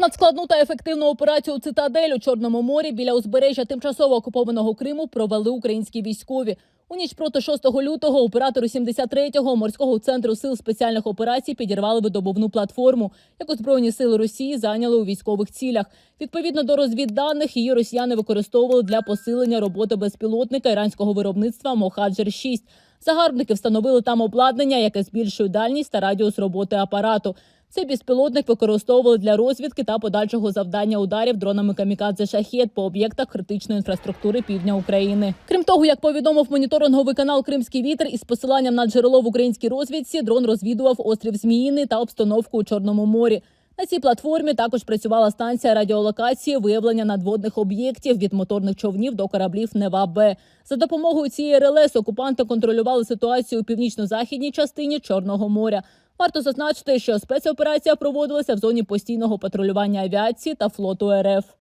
Надскладну та ефективну операцію «Цитадель» у Чорному морі біля узбережжя тимчасово окупованого Криму провели українські військові. У ніч проти 6 лютого оператори 73-го морського центру сил спеціальних операцій підірвали видобувну платформу, яку збройні сили Росії зайняли у військових цілях. Відповідно до розвідданих, її росіяни використовували для посилення роботи безпілотника іранського виробництва Мохаджер 6 Загарбники встановили там обладнання, яке збільшує дальність та радіус роботи апарату. Цей безпілотник використовували для розвідки та подальшого завдання ударів дронами камікадзе шахет по об'єктах критичної інфраструктури півдня України. Крім того, як повідомив моніторинговий канал Кримський вітер із посиланням на джерело в українській розвідці, дрон розвідував острів Зміїний та обстановку у Чорному морі. На цій платформі також працювала станція радіолокації виявлення надводних об'єктів від моторних човнів до кораблів Нева Б. За допомогою цієї РЛС окупанти контролювали ситуацію у північно-західній частині Чорного моря. Варто зазначити, що спецоперація проводилася в зоні постійного патрулювання авіації та флоту РФ.